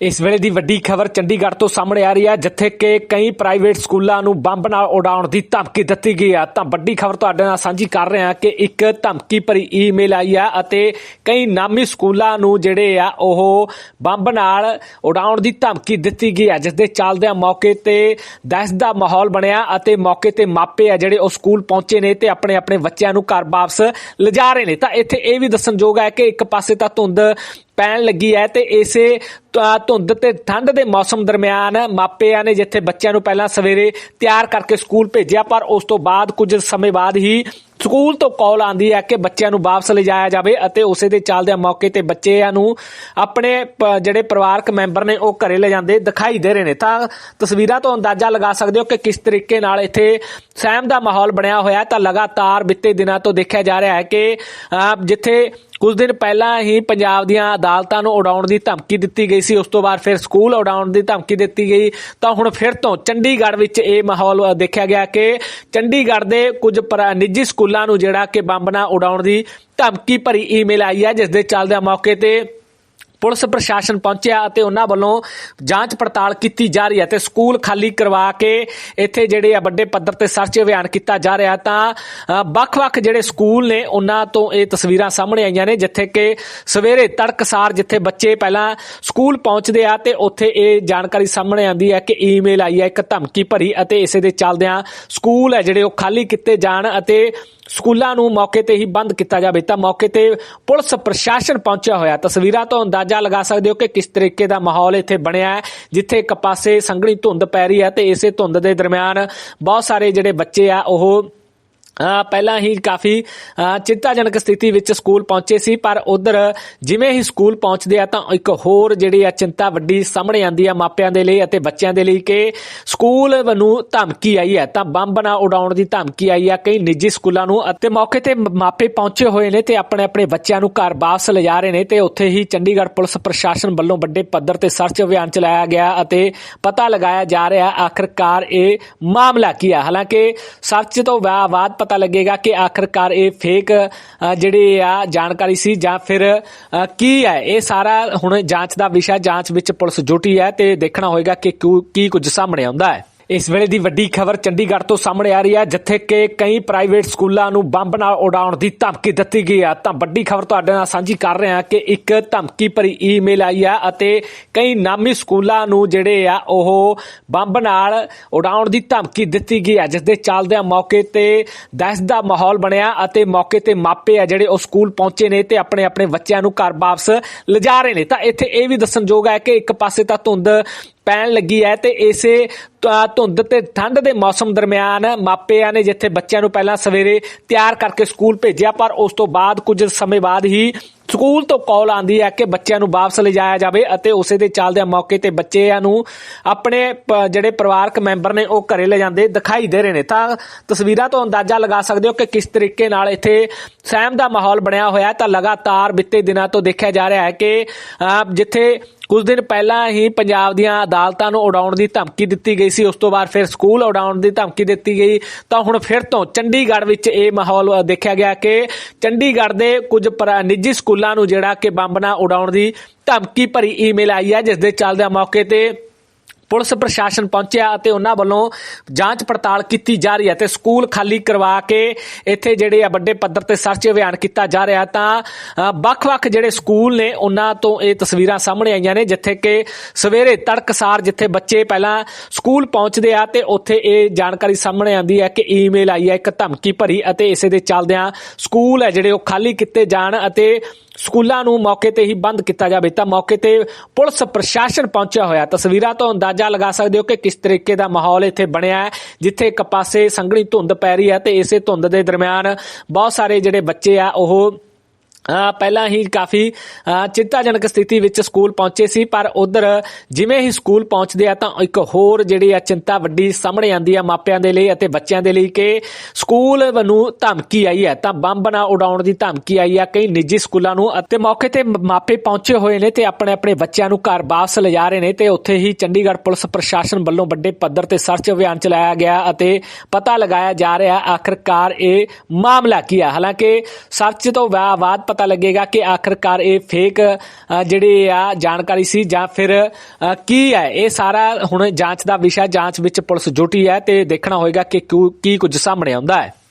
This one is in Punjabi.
ਇਸ ਵੇਲੇ ਦੀ ਵੱਡੀ ਖਬਰ ਚੰਡੀਗੜ੍ਹ ਤੋਂ ਸਾਹਮਣੇ ਆ ਰਹੀ ਹੈ, ਜਿੱਥੇ ਕਿ ਕਈ ਪ੍ਰਾਈਵੇਟ ਸਕੂਲਾਂ ਨੂੰ ਬੰਬ ਨਾਲ ਉਡਾਉਣ ਦੀ ਧਮਕੀ ਦਿੱਤੀ ਗਈ ਆ ਤਾਂ ਵੱਡੀ ਖਬਰ ਤੁਹਾਡੇ ਨਾਲ ਸਾਂਝੀ ਕਰ ਰਹੇ ਹਾਂ ਕਿ ਇੱਕ ਧਮਕੀ ਭਰੀ ਈਮੇਲ ਆਈ ਆ ਅਤੇ ਕਈ ਨਾਮੀ ਸਕੂਲਾਂ ਨੂੰ ਜਿਹੜੇ ਆ, ਉਹ ਬੰਬ ਨਾਲ ਉਡਾਉਣ ਦੀ ਧਮਕੀ ਦਿੱਤੀ ਗਈ ਹੈ, ਜਿਸ ਦੇ ਚੱਲਦਿਆਂ ਮੌਕੇ ਤੇ ਦਹਿਸ਼ਤ ਦਾ ਮਾਹੌਲ ਬਣਿਆ ਅਤੇ ਮੌਕੇ ਤੇ ਮਾਪੇ ਆ ਜਿਹੜੇ ਉਹ ਸਕੂਲ ਪਹੁੰਚੇ ਨੇ ਤੇ ਆਪਣੇ ਆਪਣੇ ਬੱਚਿਆਂ ਨੂੰ ਘਰ ਵਾਪਸ ਲਿਜਾ ਰਹੇ ਨੇ। ਤਾਂ ਇੱਥੇ ਇਹ ਵੀ ਦੱਸਣਯੋਗ ਹੈ ਕਿ ਇੱਕ ਪਾਸੇ ਤਾਂ ਧੁੰਦ ਪੈਣ ਲੱਗੀ ਹੈ ਤੇ ਇਸੇ ਤ- ਧੁੰਦ ਤੇ ਠੰਡ ਦੇ ਮੌਸਮ ਦਰਮਿਆਨ ਮਾਪਿਆਂ ਨੇ ਜਿੱਥੇ ਬੱਚਿਆਂ ਨੂੰ ਪਹਿਲਾਂ ਸਵੇਰੇ ਤਿਆਰ ਕਰਕੇ ਸਕੂਲ ਭੇਜਿਆ, ਪਰ ਉਸ ਤੋਂ ਬਾਅਦ ਕੁਝ ਸਮੇਂ ਬਾਅਦ ਹੀ ਸਕੂਲ ਤੋਂ ਕਾਲ ਆਂਦੀ ਹੈ ਕਿ ਬੱਚਿਆਂ ਨੂੰ ਵਾਪਸ ਲਿਜਾਇਆ ਜਾਵੇ ਅਤੇ ਉਸੇ ਦੇ ਚੱਲਦਿਆਂ ਮੌਕੇ ਤੇ ਬੱਚਿਆਂ ਨੂੰ ਆਪਣੇ ਪ- ਜਿਹੜੇ ਪਰਿਵਾਰਕ ਮੈਂਬਰ ਨੇ ਉਹ ਘਰੇ ਲੈ ਜਾਂਦੇ ਦਿਖਾਈ ਦੇ ਰਹੇ ਨੇ। ਤਾਂ ਤਸਵੀਰਾਂ ਤੋਂ ਅੰਦਾਜ਼ਾ ਲਗਾ ਸਕਦੇ ਹੋ ਕਿ ਕਿਸ ਤਰੀਕੇ ਨਾਲ ਇੱਥੇ ਸਹਿਮ ਦਾ ਮਾਹੌਲ ਬਣਿਆ ਹੋਇਆ ਤਾਂ ਲਗਾਤਾਰ ਬਿੱਤੇ ਦਿਨਾਂ ਤੋਂ ਦੇਖਿਆ ਜਾ ਰਿਹਾ ਹੈ ਕਿ ਜਿੱਥੇ ਕੁਝ ਦਿਨ ਪਹਿਲਾਂ ਹੀ ਪੰਜਾਬ ਦੀਆਂ ਅਦਾਲਤਾਂ ਨੂੰ ਉਡਾਉਣ ਦੀ ਧਮਕੀ ਦਿੱਤੀ ਗਈ ਸੀ। ਉਸ ਤੋਂ ਬਾਅਦ ਫਿਰ ਸਕੂਲ ਉਡਾਉਣ ਦੀ ਧਮਕੀ ਦਿੱਤੀ ਗਈ। ਤਾਂ ਹੁਣ ਫਿਰ ਤੋਂ ਚੰਡੀਗੜ੍ਹ ਵਿੱਚ ਇਹ ਮਾਹੌਲ ਦੇਖਿਆ ਗਿਆ ਕਿ ਚੰਡੀਗੜ੍ਹ ਦੇ ਕੁਝ ਪ੍ਰਾ- ਨਿੱਜੀ ਸਕੂਲਾਂ ਨੂੰ ਜਿਹੜਾ ਕਿ ਬੰਬ ਨਾਲ ਉਡਾਉਣ ਦੀ ਧਮਕੀ ਭਰੀ ਈਮੇਲ ਆਈ ਹੈ, ਜਿਸ ਦੇ ਚੱਲਦਿਆਂ ਮੌਕੇ ਤੇ ਪੁਲਿਸ ਪ੍ਰਸ਼ਾਸਨ ਪਹੁੰਚਿਆ ਅਤੇ ਉਹਨਾਂ ਵੱਲੋਂ ਜਾਂਚ ਪੜਤਾਲ ਕੀਤੀ ਜਾ ਰਹੀ ਹੈ ਤੇ ਸਕੂਲ ਖਾਲੀ ਕਰਵਾ ਕੇ ਇੱਥੇ ਜਿਹੜੇ ਆ ਵੱਡੇ ਪੱਧਰ ਤੇ ਸਰਚ ਅਭਿਆਨ ਕੀਤਾ ਜਾ ਰਿਹਾ ਤਾਂ ਵੱਖ-ਵੱਖ ਜਿਹੜੇ ਸਕੂਲ ਨੇ ਉਹਨਾਂ ਤੋਂ ਇਹ ਤਸਵੀਰਾਂ ਸਾਹਮਣੇ ਆਈਆਂ ਨੇ, ਜਿੱਥੇ ਕਿ ਸਵੇਰੇ ਤੜਕਸਾਰ ਜਿੱਥੇ ਬੱਚੇ ਪਹਿਲਾਂ ਸਕੂਲ ਪਹੁੰਚਦੇ ਆ ਤੇ ਉੱਥੇ ਇਹ ਜਾਣਕਾਰੀ ਸਾਹਮਣੇ ਆਂਦੀ ਹੈ ਕਿ ਈਮੇਲ ਆਈ ਹੈ ਇੱਕ ਧਮਕੀ ਭਰੀ ਅਤੇ ਇਸੇ ਦੇ ਚੱਲਦਿਆਂ ਸਕੂਲ ਹੈ ਜਿਹੜੇ ਉਹ ਖਾਲੀ ਕੀਤੇ ਜਾਣ ਅਤੇ ਸਕੂਲਾਂ ਨੂੰ ਮੌਕੇ ਤੇ ਹੀ ਬੰਦ ਕੀਤਾ ਜਾਵੇ, ਤਾਂ ਮੌਕੇ ਤੇ ਪੁਲਿਸ ਪ੍ਰਸ਼ਾਸਨ ਪਹੁੰਚਿਆ ਹੋਇਆ। ਤਸਵੀਰਾਂ ਤੋਂ ਅੰਦਾਜ਼ਾ ਲਗਾ ਸਕਦੇ ਹੋ ਕਿ ਕਿਸ ਤਰੀਕੇ ਦਾ ਮਾਹੌਲ ਇੱਥੇ ਬਣਿਆ ਹੈ, ਜਿੱਥੇ ਇੱਕ ਪਾਸੇ ਸੰਘਣੀ ਧੁੰਦ ਪੈ ਰਹੀ ਹੈ ਤੇ ਇਸੇ ਧੁੰਦ ਦੇ ਦਰਮਿਆਨ ਬਹੁਤ ਸਾਰੇ ਜਿਹੜੇ ਬੱਚੇ ਆ, ਉਹ ਪਹਿਲਾਂ ਹੀ ਕਾਫੀ ਚਿੰਤਾਜਨਕ ਸਥਿਤੀ ਵਿੱਚ ਸਕੂਲ ਪਹੁੰਚੇ ਸੀ, ਪਰ ਉਧਰ ਜਿਵੇਂ ਹੀ ਸਕੂਲ ਪਹੁੰਚਦੇ ਆ ਤਾਂ ਇੱਕ ਹੋਰ ਜਿਹੜੀ ਆ ਚਿੰਤਾ ਵੱਡੀ ਸਾਹਮਣੇ ਆਂਦੀ ਆ ਮਾਪਿਆਂ ਦੇ ਲਈ ਅਤੇ ਬੱਚਿਆਂ ਦੇ ਲਈ ਕਿ ਸਕੂਲ ਨੂੰ ਧਮਕੀ ਆਈ ਹੈ। ਤਾਂ ਬੰਬ ਨਾ ਉਡਾਉਣ ਦੀ ਧਮਕੀ ਆਈ ਆ। ਕਈ ਨਿੱਜੀ ਸਕੂਲਾਂ ਨੂੰ ਅਤੇ ਮੌਕੇ ਤੇ ਮਾਪੇ ਪਹੁੰਚੇ ਹੋਏ ਨੇ ਤੇ ਆਪਣੇ ਆਪਣੇ ਬੱਚਿਆਂ ਨੂੰ ਘਰ ਵਾਪਸ ਲਿਜਾ ਰਹੇ ਨੇ ਤੇ ਉੱਥੇ ਹੀ ਚੰਡੀਗੜ੍ਹ ਪੁਲਿਸ ਪ੍ਰਸ਼ਾਸਨ ਵੱਲੋਂ ਵੱਡੇ ਪੱਧਰ ਤੇ ਸਰਚ ਅਭਿਆਨ ਚਲਾਇਆ ਗਿਆ ਅਤੇ ਪਤਾ ਲਗਾਇਆ ਜਾ ਰਿਹਾ ਆਖਰਕਾਰ ਇਹ ਮਾਮਲਾ ਕੀ ਹੈ ਹਾਲਾਂਕਿ ਸਰਚ ਤੋਂ ਬਾਅਦ ਪਤਾ ਲੱਗੇਗਾ ਕਿ ਆਖਰਕਾਰ ਇਹ ਫੇਕ ਜਿਹੜੀ ਆ ਜਾਣਕਾਰੀ ਸੀ ਜਾਂ ਫਿਰ ਕੀ ਹੈ? ਇਹ ਸਾਰਾ ਹੁਣ ਜਾਂਚ ਦਾ ਵਿਸ਼ਾ, ਜਾਂਚ ਵਿੱਚ ਪੁਲਿਸ ਜੁਟੀ ਹੈ ਤੇ ਦੇਖਣਾ ਹੋਏਗਾ ਕਿ ਕਿਉਂ- ਕੀ ਕੁਝ ਸਾਹਮਣੇ ਆਉਂਦਾ ਹੈ। ਇਸ ਵੇਲੇ ਦੀ ਵੱਡੀ ਖਬਰ ਚੰਡੀਗੜ੍ਹ ਤੋਂ ਸਾਹਮਣੇ ਆ ਰਹੀ ਹੈ, ਜਿੱਥੇ ਕਿ ਕਈ ਪ੍ਰਾਈਵੇਟ ਸਕੂਲਾਂ ਨੂੰ ਬੰਬ ਨਾਲ ਉਡਾਉਣ ਦੀ ਧਮਕੀ ਦਿੱਤੀ ਗਈ ਆ ਤਾਂ ਵੱਡੀ ਖਬਰ ਤੁਹਾਡੇ ਨਾਲ ਸਾਂਝੀ ਕਰ ਰਹੇ ਹਾਂ ਕਿ ਇੱਕ ਧਮਕੀ ਭਰੀ ਈਮੇਲ ਆਈ ਆ ਅਤੇ ਕਈ ਨਾਮੀ ਸਕੂਲਾਂ ਨੂੰ ਜਿਹੜੇ ਆ, ਉਹ ਬੰਬ ਨਾਲ ਉਡਾਉਣ ਦੀ ਧਮਕੀ ਦਿੱਤੀ ਗਈ ਆ ਜਿਸ ਦੇ ਚੱਲਦਿਆਂ ਮੌਕੇ ਤੇ ਦਹਿਸ਼ਤ ਦਾ ਮਾਹੌਲ ਬਣਿਆ ਅਤੇ ਮੌਕੇ ਤੇ ਮਾਪੇ ਆ ਜਿਹੜੇ ਉਹ ਸਕੂਲ ਪਹੁੰਚੇ ਨੇ ਤੇ ਆਪਣੇ ਆਪਣੇ ਬੱਚਿਆਂ ਨੂੰ ਘਰ ਵਾਪਸ ਲਿਜਾ ਰਹੇ ਨੇ। ਤਾਂ ਇੱਥੇ ਇਹ ਵੀ ਦੱਸਣਯੋਗ ਹੈ ਕਿ ਇੱਕ ਪਾਸੇ ਤਾਂ ਧੁੰਦ ਪੈਣ ਲੱਗੀ ਹੈ ਤੇ ਇਸੇ ਧੁੰਦ ਤੇ ਠੰਡ ਦੇ ਮੌਸਮ ਦਰਮਿਆਨ ਮਾਪਿਆਂ ਨੇ ਜਿੱਥੇ ਬੱਚਿਆਂ ਨੂੰ ਪਹਿਲਾਂ ਸਵੇਰੇ ਤਿਆਰ ਕਰਕੇ ਸਕੂਲ ਭੇਜਿਆ, ਪਰ ਉਸ ਤੋਂ ਬਾਅਦ ਕੁਝ ਸਮੇਂ ਬਾਅਦ ਹੀ ਸਕੂਲ ਤੋਂ ਕਾਲ ਆਂਦੀ ਹੈ ਕਿ ਬੱਚਿਆਂ ਨੂੰ ਵਾਪਸ ਲਿਜਾਇਆ ਜਾਵੇ ਅਤੇ ਉਸੇ ਦੇ ਚੱਲਦਿਆਂ ਮੌਕੇ ਤੇ ਬੱਚਿਆਂ ਨੂੰ ਆਪਣੇ ਪ- ਜਿਹੜੇ ਪਰਿਵਾਰਕ ਮੈਂਬਰ ਨੇ ਉਹ ਘਰੇ ਲੈ ਜਾਂਦੇ ਦਿਖਾਈ ਦੇ ਰਹੇ ਨੇ। ਤਾਂ ਤਸਵੀਰਾਂ ਤੋਂ ਅੰਦਾਜ਼ਾ ਲਗਾ ਸਕਦੇ ਹੋ ਕਿ ਕਿਸ ਤਰੀਕੇ ਨਾਲ ਇੱਥੇ ਸਹਿਮ ਦਾ ਮਾਹੌਲ ਬਣਿਆ ਹੋਇਆ ਤਾਂ ਲਗਾਤਾਰ ਬਿੱਤੇ ਦਿਨਾਂ ਤੋਂ ਦੇਖਿਆ ਜਾ ਰਿਹਾ ਹੈ ਕਿ ਜਿੱਥੇ ਕੁਝ ਦਿਨ ਪਹਿਲਾਂ ਹੀ ਪੰਜਾਬ ਦੀਆਂ ਅਦਾਲਤਾਂ ਨੂੰ ਉਡਾਉਣ ਦੀ ਧਮਕੀ ਦਿੱਤੀ ਗਈ ਸੀ। ਉਸ ਤੋਂ ਬਾਅਦ ਫਿਰ ਸਕੂਲ ਉਡਾਉਣ ਦੀ ਧਮਕੀ ਦਿੱਤੀ ਗਈ। ਤਾਂ ਹੁਣ ਫਿਰ ਤੋਂ ਚੰਡੀਗੜ੍ਹ ਵਿੱਚ ਇਹ ਮਾਹੌਲ ਦੇਖਿਆ ਗਿਆ ਕਿ ਚੰਡੀਗੜ੍ਹ ਦੇ ਕੁਝ ਪ੍ਰਾ- ਨਿੱਜੀ ਸਕੂਲਾਂ ਨੂੰ ਜਿਹੜਾ ਕਿ ਬੰਬ ਨਾਲ ਉਡਾਉਣ ਦੀ ਧਮਕੀ ਭਰੀ ਈਮੇਲ ਆਈ ਹੈ, ਜਿਸ ਦੇ ਚੱਲਦਿਆਂ ਮੌਕੇ ਤੇ ਪੁਲਿਸ ਪ੍ਰਸ਼ਾਸਨ ਪਹੁੰਚਿਆ ਅਤੇ ਉਹਨਾਂ ਵੱਲੋਂ ਜਾਂਚ ਪੜਤਾਲ ਕੀਤੀ ਜਾ ਰਹੀ ਹੈ ਤੇ ਸਕੂਲ ਖਾਲੀ ਕਰਵਾ ਕੇ ਇੱਥੇ ਜਿਹੜੇ ਆ ਵੱਡੇ ਪੱਧਰ ਤੇ ਸਰਚ ਅਭਿਆਨ ਕੀਤਾ ਜਾ ਰਿਹਾ ਤਾਂ ਵੱਖ-ਵੱਖ ਜਿਹੜੇ ਸਕੂਲ ਨੇ ਉਹਨਾਂ ਤੋਂ ਇਹ ਤਸਵੀਰਾਂ ਸਾਹਮਣੇ ਆਈਆਂ ਨੇ, ਜਿੱਥੇ ਕਿ ਸਵੇਰੇ ਤੜਕਸਾਰ ਜਿੱਥੇ ਬੱਚੇ ਪਹਿਲਾਂ ਸਕੂਲ ਪਹੁੰਚਦੇ ਆ ਤੇ ਉੱਥੇ ਇਹ ਜਾਣਕਾਰੀ ਸਾਹਮਣੇ ਆਂਦੀ ਹੈ ਕਿ ਈਮੇਲ ਆਈ ਹੈ ਇੱਕ ਧਮਕੀ ਭਰੀ ਅਤੇ ਇਸੇ ਦੇ ਚੱਲਦਿਆਂ ਸਕੂਲ ਹੈ ਜਿਹੜੇ ਉਹ ਖਾਲੀ ਕੀਤੇ ਜਾਣ ਅਤੇ ਸਕੂਲਾਂ ਨੂੰ ਮੌਕੇ ਤੇ ਹੀ ਬੰਦ ਕੀਤਾ ਜਾਵੇ, ਤਾਂ ਮੌਕੇ ਤੇ ਪੁਲਿਸ ਪ੍ਰਸ਼ਾਸਨ ਪਹੁੰਚਿਆ ਹੋਇਆ। ਤਸਵੀਰਾਂ ਤੋਂ ਅੰਦਾਜ਼ਾ ਲਗਾ ਸਕਦੇ ਹੋ ਕਿ ਕਿਸ ਤਰੀਕੇ ਦਾ ਮਾਹੌਲ ਇੱਥੇ ਬਣਿਆ ਹੈ, ਜਿੱਥੇ ਇੱਕ ਪਾਸੇ ਸੰਘਣੀ ਧੁੰਦ ਪੈ ਰਹੀ ਹੈ ਤੇ ਇਸੇ ਧੁੰਦ ਦੇ ਦਰਮਿਆਨ ਬਹੁਤ ਸਾਰੇ ਜਿਹੜੇ ਬੱਚੇ ਆ, ਉਹ ਪਹਿਲਾਂ ਹੀ ਕਾਫੀ ਚਿੰਤਾਜਨਕ ਸਥਿਤੀ ਵਿੱਚ ਸਕੂਲ ਪਹੁੰਚੇ ਸੀ, ਪਰ ਉਧਰ ਜਿਵੇਂ ਹੀ ਸਕੂਲ ਪਹੁੰਚਦੇ ਆ ਤਾਂ ਇੱਕ ਹੋਰ ਜਿਹੜੀ ਆ ਚਿੰਤਾ ਵੱਡੀ ਸਾਹਮਣੇ ਆਂਦੀ ਆ ਮਾਪਿਆਂ ਦੇ ਲਈ ਅਤੇ ਬੱਚਿਆਂ ਦੇ ਲਈ ਕਿ ਸਕੂਲ ਨੂੰ ਧਮਕੀ ਆਈ ਹੈ। ਤਾਂ ਬੰਬ ਨਾ ਉਡਾਉਣ ਦੀ ਧਮਕੀ ਆਈ ਆ। ਕਈ ਨਿੱਜੀ ਸਕੂਲਾਂ ਨੂੰ ਅਤੇ ਮੌਕੇ ਤੇ ਮ- ਮਾਪੇ ਪਹੁੰਚੇ ਹੋਏ ਨੇ ਤੇ ਆਪਣੇ ਆਪਣੇ ਬੱਚਿਆਂ ਨੂੰ ਘਰ ਵਾਪਸ ਲਿਜਾ ਰਹੇ ਨੇ ਤੇ ਉੱਥੇ ਹੀ ਚੰਡੀਗੜ੍ਹ ਪੁਲਿਸ ਪ੍ਰਸ਼ਾਸਨ ਵੱਲੋਂ ਵੱਡੇ ਪੱਧਰ ਤੇ ਸਰਚ ਅਭਿਆਨ ਚਲਾਇਆ ਗਿਆ ਅਤੇ ਪਤਾ ਲਗਾਇਆ ਜਾ ਰਿਹਾ ਆਖਰਕਾਰ ਇਹ ਮਾਮਲਾ ਕੀ ਹੈ ਹਾਲਾਂਕਿ ਸਰਚ ਤੋਂ ਬਾਅਦ ਪਤਾ ਲੱਗੇਗਾ ਕਿ ਆਖਰਕਾਰ ਇਹ ਫੇਕ ਜਿਹੜੀ ਆ, ਜਾਣਕਾਰੀ ਸੀ ਜਾਂ ਫਿਰ ਕੀ ਹੈ? ਇਹ ਸਾਰਾ ਹੁਣ ਜਾਂਚ ਦਾ ਵਿਸ਼ਾ, ਜਾਂਚ ਵਿੱਚ ਪੁਲਿਸ ਜੁਟੀ ਹੈ ਤੇ ਦੇਖਣਾ ਹੋਏਗਾ ਕਿ, ਕੀ ਕੁਝ ਸਾਹਮਣੇ ਆਉਂਦਾ ਹੈ।